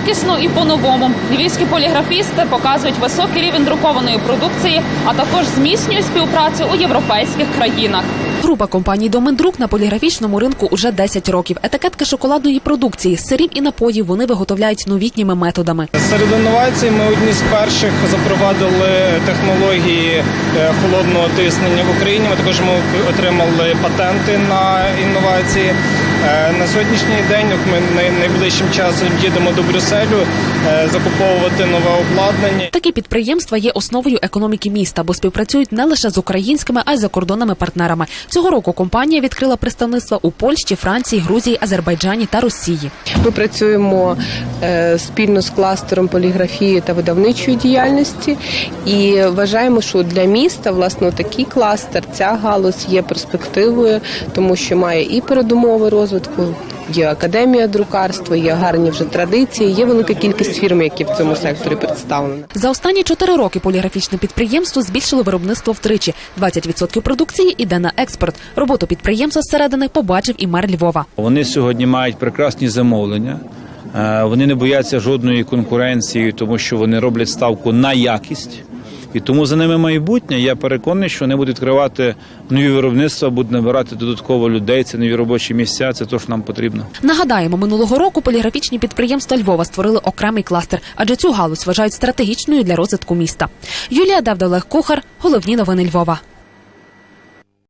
якісно і по-новому. Львівські поліграфісти показують високий рівень друкованої продукції, а також зміцнюють співпрацю у європейських країнах. Група компаній Домендрук на поліграфічному ринку уже 10 років. Етикетки шоколадної продукції, сирів і напоїв вони виготовляють новітніми методами. Серед інновацій ми одні з перших запровадили технології е, холодного тиснення в Україні. Ми також ми отримали патенти на інновації. Е, На сьогоднішній день от ми найближчим часом їдемо до Брюсселю е, закуповувати нове обладнання. Такі підприємства є основою економіки міста, бо співпрацюють не лише з українськими, а й закордонними партнерами. Цього року компанія відкрила представництва у Польщі, Франції, Грузії, Азербайджані та Росії. Ми працюємо е, спільно з кластером поліграфії та видавничої діяльності і вважаємо, що для міста власне такий кластер, ця галузь є перспективою, тому що має і передумови розвитку. Є академія друкарства, є гарні вже традиції, є велика кількість фірм, які в цьому секторі представлені. За останні чотири роки поліграфічне підприємство збільшило виробництво втричі. 20% продукції іде на експорт. Роботу підприємства зсередини побачив і мер Львова. Вони сьогодні мають прекрасні замовлення. Е, Вони не бояться жодної конкуренції, тому що вони роблять ставку на якість. І тому за ними майбутнє. Я переконаний, що вони будуть відкривати нові виробництва, будуть набирати додатково людей. Це нові робочі місця. Це те, що нам потрібно. Нагадаємо, минулого року поліграфічні підприємства Львова створили окремий кластер, адже цю галузь вважають стратегічною для розвитку міста. Юлія Давда Олег Кухар, головні новини Львова.